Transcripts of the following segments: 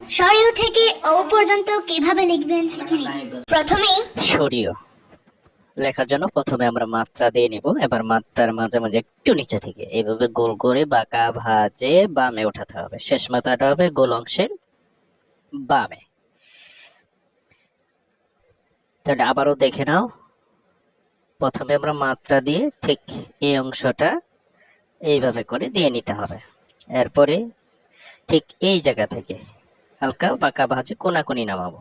সরেও থেকে ও পর্যন্ত কীভাবে লিখবেন শিখে নিন প্রথমেই সরিয় লেখার জন্য প্রথমে আমরা মাত্রা দিয়ে নিব। এবার মাত্রার মাঝে মাঝে একটু নিচে থেকে। এইভাবে গোল করে বাঁকা ভাজে বামে ওঠাতে হবে। শেষ মাথাটা হবে গোল অংশের বামে। তাহলে আবারও দেখে নাও। প্রথমে আমরা মাত্রা দিয়ে ঠিক এই অংশটা এইভাবে করে দিয়ে নিতে হবে। এরপরে ঠিক এই জায়গা থেকে হালকা বাঁকা ভাজে কোনাকুনি নামাবো।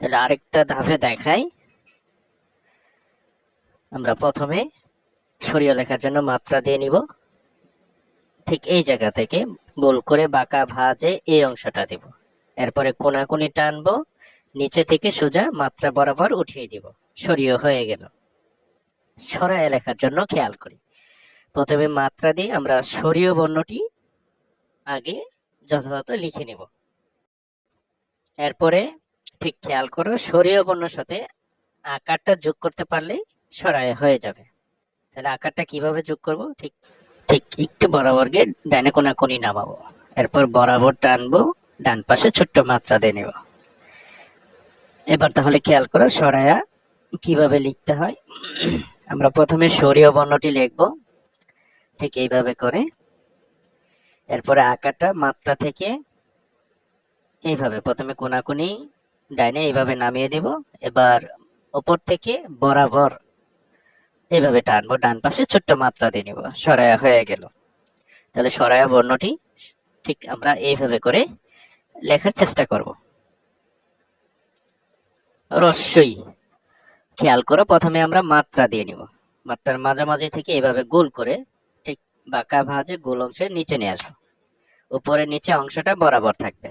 তাহলে আরেকটা ধাপে দেখাই। আমরা প্রথমে সরিয়ে লেখার জন্য মাত্রা দিয়ে নিব। ঠিক এই জায়গা থেকে গোল করে বাঁকা ভাজে এই অংশটা দিব। এরপরে কোনাকুনি টানবো, নিচে থেকে সোজা মাত্রা বরাবর উঠিয়ে দিব। সরিয়ে হয়ে গেল। সরায় লেখার জন্য খেয়াল করি। প্রথমে মাত্রা দিয়ে আমরা সরিয় বর্ণটি আগে যথাযথ লিখে নিব। এরপরে ঠিক খেয়াল করো, সরিয় বর্ণের সাথে আকারটা যোগ করতে পারলেই সরায় হয়ে যাবে। তাহলে আকারটা কীভাবে যোগ করব? ঠিক ঠিক একটু বরাবর গিয়ে ডানে কোনা কোনি নামাবো। এরপর বরাবর টানবো, ডান পাশে ছোট্ট মাত্রা দিয়ে নেব। এবার তাহলে খেয়াল করো, সরায়া কীভাবে লিখতে হয়? আমরা প্রথমে সরিয় বর্ণটি লিখব। ঠিক এইভাবে করে এরপরে আকারটা মাত্রা থেকে এইভাবে প্রথমে কোনাকুনি ডাইনে এইভাবে নামিয়ে দিব। এবার ওপর থেকে বরাবর এইভাবে টানবো, ডান পাশে ছোট্ট মাত্রা দিয়ে নিব। সরায়া হয়ে গেল। তাহলে সরায়া বর্ণটি ঠিক আমরা এইভাবে করে লেখার চেষ্টা করব। রস্যই। খেয়াল করো, প্রথমে আমরা মাত্রা দিয়ে নিব। মাত্রার মাঝামাঝি থেকে এইভাবে গোল করে বাঁকা ভাজে গোল অংশের নিচে নিয়ে আসব। উপরে নিচে অংশটা বরাবর থাকবে।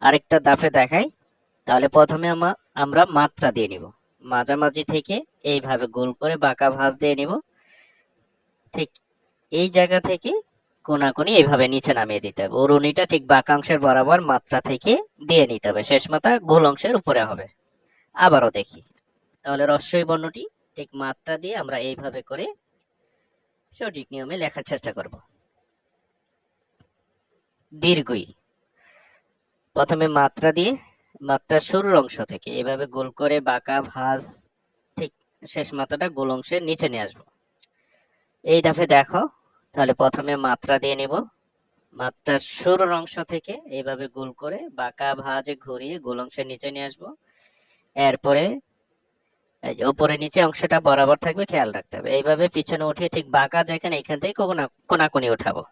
আরেকটা দাফে দেখাই। তাহলে প্রথমে আমা- আমরা মাত্রা দিয়ে নিব। মাঝামাঝি থেকে এইভাবে গোল করে বাঁকা ভাঁজ দিয়ে নিব। ঠিক এই জায়গা থেকে কোনাকুনি এইভাবে নিচে নামিয়ে দিতে হবে। উরুনিটা ঠিক বাঁকা অংশের বরাবর মাত্রা থেকে দিয়ে নিতে হবে। শেষ মাথা গোল অংশের উপরে হবে। আবারও দেখি। তাহলে রস্যই বর্ণটি ঠিক মাত্রা দিয়ে আমরা এইভাবে করে সঠিক নিয়মে লেখার চেষ্টা করব। দীর্ঘই। প্রথমে মাত্রা দিয়ে মাত্রার শুরুর অংশ থেকে। এভাবে গোল করে বাঁকা ভাঁজ, ঠিক শেষ মাত্রাটা গোল অংশের নিচে নিয়ে আসব। এই দাফে দেখো, তাহলে প্রথমে মাত্রা দিয়ে নিব। মাত্রার শুরুর অংশ থেকে এইভাবে গোল করে বাঁকা ভাঁজে ঘুরিয়ে গোল অংশের নিচে নিয়ে আসব। এরপরে এই যে উপরে নিচে অংশটা বরাবর থাকবে, খেয়াল রাখতে হবে। এইভাবে পিছনে উঠিয়ে ঠিক বাঁকা যেখানে এখান থেকে কোনা কোনাকুনি উঠাবো।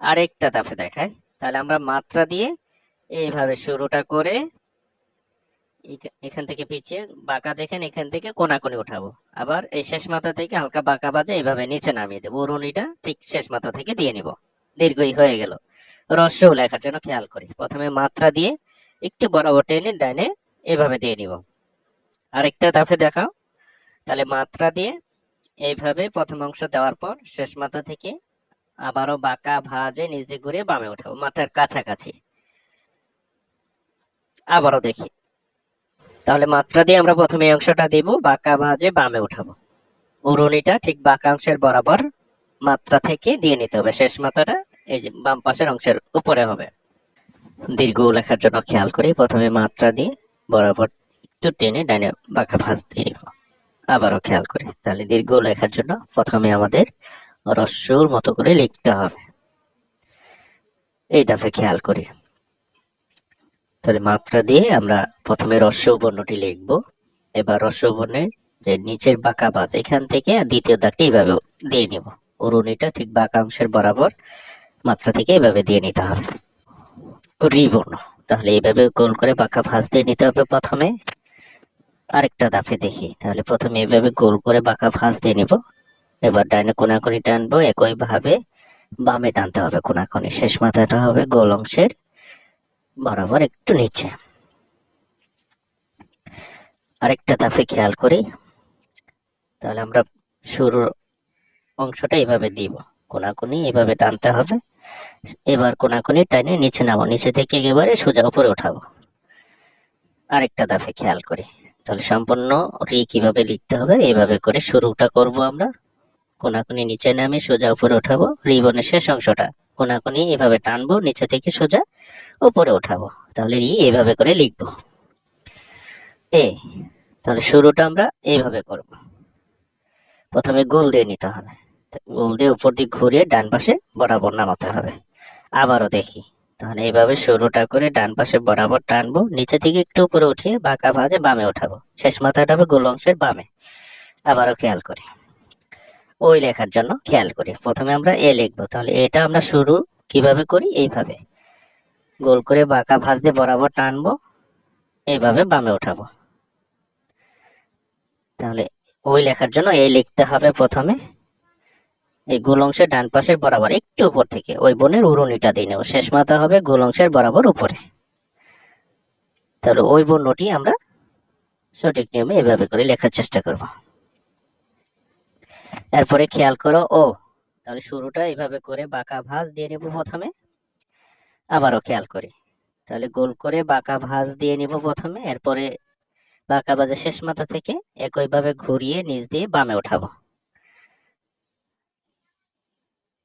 আরেকটা দাফে দেখায় তাহলে আমরা মাত্রা দিয়ে এইভাবে শুরুটা করে এখান থেকে পিছিয়ে বাঁকা যেখানে এখান থেকে কোনাকুনি উঠাবো। আবার এই শেষ মাথা থেকে হালকা বাঁকা বাজে এইভাবে নিচে নামিয়ে দেবো। উরুনিটা ঠিক শেষ মাথা থেকে দিয়ে নিব। দীর্ঘই হয়ে গেল। রস্যও লেখার জন্য খেয়াল করি। প্রথমে মাত্রা দিয়ে একটু বরাবর টেনে ডাইনে এভাবে দিয়ে নিব। আরেকটা দাফে দেখাও। তাহলে মাত্রা দিয়ে এইভাবে প্রথম অংশ দেওয়ার পর শেষ মাথা থেকে আবারও বাঁকা ভাজে নিচ দিয়ে ঘুরিয়ে বামে উঠাবো মাথার কাছাকাছি। আবারও দেখি। তাহলে মাত্রা দিয়ে আমরা প্রথমে অংশটা দিব, বাঁকা ভাজে বামে উঠাবো উরুনিটা ঠিক বাঁকা অংশের বরাবর মাত্রা থেকে দিয়ে নিতে হবে। শেষ মাথাটা এই যে বাম পাশের অংশের উপরে হবে। দীর্ঘ লেখার জন্য খেয়াল করি প্রথমে মাত্রা দিয়ে বরাবর একটু টেনে ডাইনে বাঁকা ভাঁজ দিয়ে নিব আবারও খেয়াল করি, তাহলে দীর্ঘ লেখার জন্য প্রথমে আমাদের রস্যর মতো করে লিখতে হবে। এই দাফে খেয়াল করি। তাহলে মাত্রা দিয়ে আমরা প্রথমে রস্য বর্ণটি লিখব। এবার রস্য বর্ণের যে নিচের বাঁকা বাজ এখান থেকে দ্বিতীয় দাগটি এইভাবে দিয়ে নিব। উরুনিটা ঠিক বাঁকা অংশের বরাবর মাত্রা থেকে এভাবে দিয়ে নিতে হবে। রি বর্ণ তাহলে এইভাবে গোল করে বাঁকা ভাঁজ দিয়ে নিতে হবে প্রথমে। আরেকটা দাফে দেখি। তাহলে প্রথমে এইভাবে গোল করে বাঁকা ফাঁস দিয়ে নিব। এবার ডাইনে কোনাকুনি টানবো একই ভাবে বামে টানতে হবে কোনাকুনি। শেষ মাথাটা হবে গোল অংশের বরাবর একটু নিচে। আরেকটা দাফে খেয়াল করি। তাহলে আমরা শুরুর অংশটা এভাবে দিব। কোনাকুনি এভাবে টানতে হবে। এবার কোনাকুনি টাইনে নিচে নামো নিচে থেকে একেবারে সোজা উপরে উঠাবো আরেকটা দাফে খেয়াল করি। তাহলে সম্পূর্ণ রি কীভাবে লিখতে হবে, এইভাবে করে শুরুটা করব আমরা। কোনাকুনি নিচে নামে সোজা উপরে উঠাবো রিবনের শেষ অংশটা কোনাকুনি এভাবে টানবো, নিচে থেকে সোজা উপরে উঠাবো তাহলে ই এভাবে করে লিখব। এ, তাহলে শুরুটা আমরা এইভাবে করব। প্রথমে গোল দিয়ে নিতে হবে। গোল দিয়ে উপর দিক ঘুরে ডান পাশে বরাবর নামাতে হবে। আবারও দেখি। তাহলে এইভাবে শুরুটা করে ডান পাশে বরাবর টানবো, নিচে থেকে একটু উপরে উঠিয়ে বাঁকা ভাজে বামে উঠাবো শেষ মাথাটা হবে গোল অংশের বামে। আবারও খেয়াল করি। ওই লেখার জন্য খেয়াল করি। প্রথমে আমরা এ লিখব। তাহলে এটা আমরা শুরু কীভাবে করি? এইভাবে। গোল করে বাঁকা ভাঁজ দিয়ে বরাবর টানবো এইভাবে বামে উঠাবো তাহলে ওই লেখার জন্য এই লিখতে হবে প্রথমে। এই গোল অংশের ডান পাশের বরাবর একটু উপর থেকে। ওই বোনের উড়ুনিটা দিয়ে নেব। শেষ মাথা হবে গোল অংশের বরাবর উপরে। তাহলে ওই বর্ণটি আমরা সঠিক নিয়মে এভাবে করে লেখার চেষ্টা করব। এরপরে খেয়াল করো, ও, তাহলে শুরুটা এইভাবে করে বাঁকা ভাঁজ দিয়ে নেব প্রথমে। আবারও খেয়াল করি। তাহলে গোল করে বাঁকা ভাঁজ দিয়ে নিব প্রথমে। এরপরে বাঁকা ভাঁজের শেষ মাথা থেকে একইভাবে ঘুরিয়ে নিচ দিয়ে বামে উঠাবো।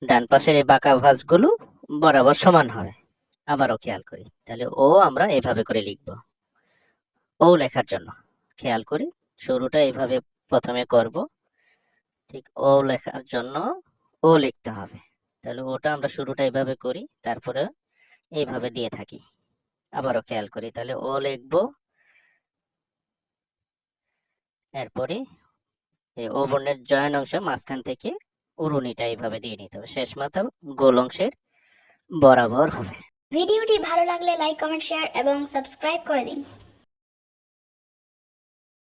ডান পাশের এই বাঁকা ভাঁজগুলো বরাবর সমান হবে আবারও খেয়াল করি। তাহলে ও আমরা এভাবে করে লিখব। ও লেখার জন্য। খেয়াল করি, শুরুটা এইভাবে প্রথমে করব। ঠিক ও লেখার জন্য ও লিখতে হবে। তাহলে ওটা আমরা শুরুটা এইভাবে করি, তারপরে এইভাবে দিয়ে থাকি। আবারও খেয়াল করি, তাহলে ও লিখব। এরপরে ও বর্ণের জয়েন অংশ মাঝখান থেকে উড়ুনিটা এইভাবে দিয়ে নিতে হবে। শেষ মাথা গোল অংশের বরাবর হবে। ভিডিওটি ভালো লাগলে লাইক, কমেন্ট, শেয়ার এবং সাবস্ক্রাইব করে দিন।